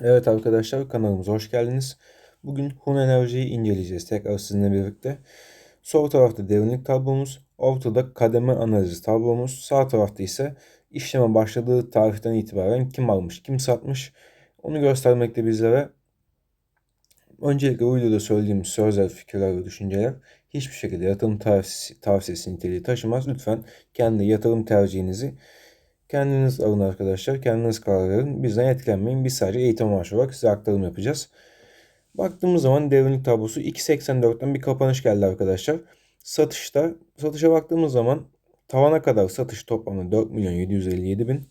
Evet arkadaşlar kanalımıza hoş geldiniz. Bugün Hun Enerji'yi inceleyeceğiz tekrar sizinle birlikte. Sol tarafta derinlik tablomuz, ortada kademe analizi tablomuz, sağ tarafta ise işleme başladığı tarihten itibaren kim almış, kim satmış onu göstermekte bizlere. Öncelikle bu videoda söylediğim sözler, fikirler ve düşünceler hiçbir şekilde yatırım tavsiyesi, tavsiyesi niteliği taşımaz. Lütfen kendi yatırım tercihinizi Kendiniz alın arkadaşlar. Kendiniz karar verin. Bizden etkilenmeyin. Biz sadece eğitim amaçlı olarak size aktarım yapacağız. Baktığımız zaman derinlik tablosu 2.84'ten bir kapanış geldi arkadaşlar. Satışta satışa baktığımız zaman tavana kadar satış toplamı 4 milyon 757 bin.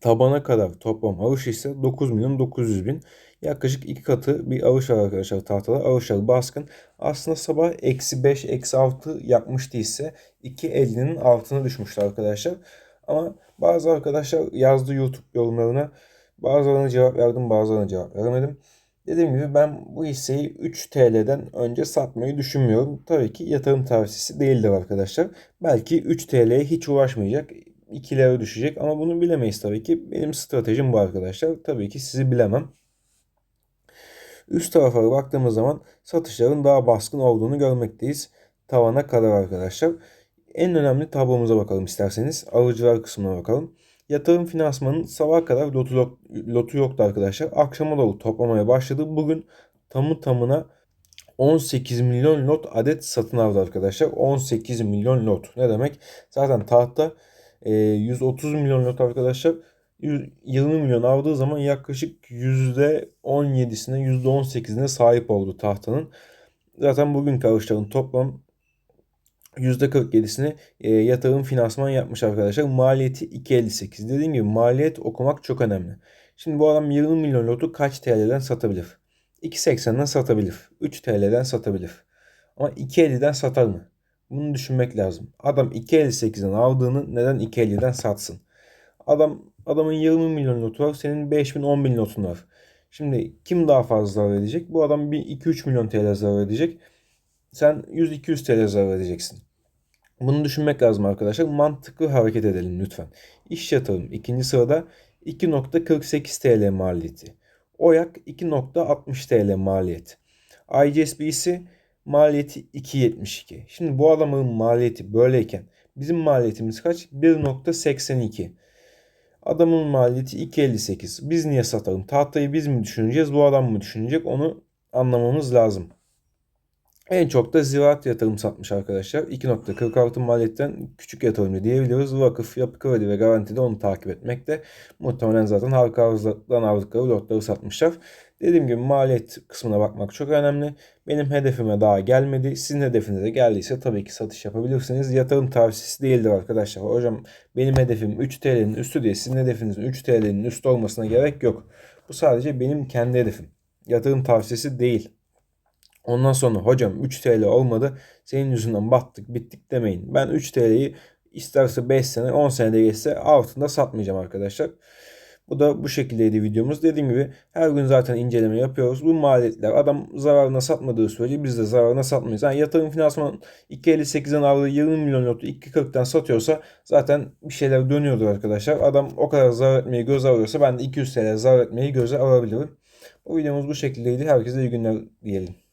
Tabana kadar toplam alış ise 9 milyon 900 bin. Yaklaşık iki katı bir alış var arkadaşlar tahtada. Alışlar baskın. Aslında sabah eksi 5, eksi 6 yapmıştı ise 2.50'nin altına düşmüştü arkadaşlar. Ama bazı arkadaşlar yazdı YouTube yorumlarına. Bazılarına cevap verdim, bazılarına cevap veremedim. Dediğim gibi ben bu hisseyi 3 TL'den önce satmayı düşünmüyorum. Tabii ki yatırım tavsiyesi değildir arkadaşlar. Belki 3 TL'ye hiç ulaşmayacak. 2 lira düşecek ama bunu bilemeyiz tabii ki. Benim stratejim bu arkadaşlar. Tabii ki sizi bilemem. Üst tarafa baktığımız zaman satışların daha baskın olduğunu görmekteyiz. Tavana kadar arkadaşlar. En önemli tablomuza bakalım isterseniz. Alıcılar kısmına bakalım. Yatırım finansmanın sabah kadar lotu, lotu yoktu arkadaşlar. Akşama doğru toplamaya başladı. Bugün tamı tamına 18 milyon lot adet satın aldı arkadaşlar. 18 milyon lot. Ne demek? Zaten tahta 130 e, milyon lot arkadaşlar. 20 milyon aldığı zaman yaklaşık %17'sine %18'ine sahip oldu tahtanın. Zaten bugün alışların toplam %47'sini e, yatırım finansman yapmış arkadaşlar. Maliyeti 2.58. Dediğim gibi maliyet okumak çok önemli. Şimdi bu adam 20 milyon lotu kaç TL'den satabilir? 2.80'den satabilir. 3 TL'den satabilir. Ama 2.50'den satar mı? Bunu düşünmek lazım. Adam 2.58'den aldığını neden 2.50'den satsın? Adam adamın 20 milyon lotu var. Senin 5 bin 10 bin lotun var. Şimdi kim daha fazla zarar edecek? Bu adam bir 2-3 milyon TL zarar edecek. Sen 100-200 TL zarar edeceksin. Bunu düşünmek lazım arkadaşlar. Mantıklı hareket edelim lütfen. İş yatırım ikinci sırada 2.48 TL maliyeti. Oyak 2.60 TL maliyet. IGSB'si maliyeti 2.72. Şimdi bu adamın maliyeti böyleyken bizim maliyetimiz kaç? 1.82. Adamın maliyeti 2.58. Biz niye satalım? Tahtayı biz mi düşüneceğiz? Bu adam mı düşünecek? Onu anlamamız lazım. En çok da ziraat yatırım satmış arkadaşlar. 2.46 maliyetten küçük yatırımcı diyebiliriz. Vakıf, yapı kredi ve garantide onu takip etmekte. Muhtemelen zaten halka arzdan aldıkları lotları satmışlar. Dediğim gibi maliyet kısmına bakmak çok önemli. Benim hedefime daha gelmedi. Sizin hedefinize geldiyse tabii ki satış yapabilirsiniz. Yatırım tavsiyesi değildir arkadaşlar. Hocam benim hedefim 3 TL'nin üstü diye sizin hedefinizin 3 TL'nin üstü olmasına gerek yok. Bu sadece benim kendi hedefim. Yatırım tavsiyesi değil. Ondan sonra hocam 3 TL olmadı. Senin yüzünden battık bittik demeyin. Ben 3 TL'yi isterse 5 sene 10 senede geçse altında satmayacağım arkadaşlar. Bu da bu şekildeydi videomuz. Dediğim gibi her gün zaten inceleme yapıyoruz. Bu maliyetler adam zararına satmadığı sürece biz de zararına satmayız. Yani yatırım finansman 2.58'den aldığı 20 milyon notu 2.40'dan satıyorsa zaten bir şeyler dönüyordur arkadaşlar. Adam o kadar zarar etmeyi göze alıyorsa ben de 200 TL zarar etmeyi göze alabilirim. Bu videomuz bu şekildeydi. Herkese iyi günler diyelim.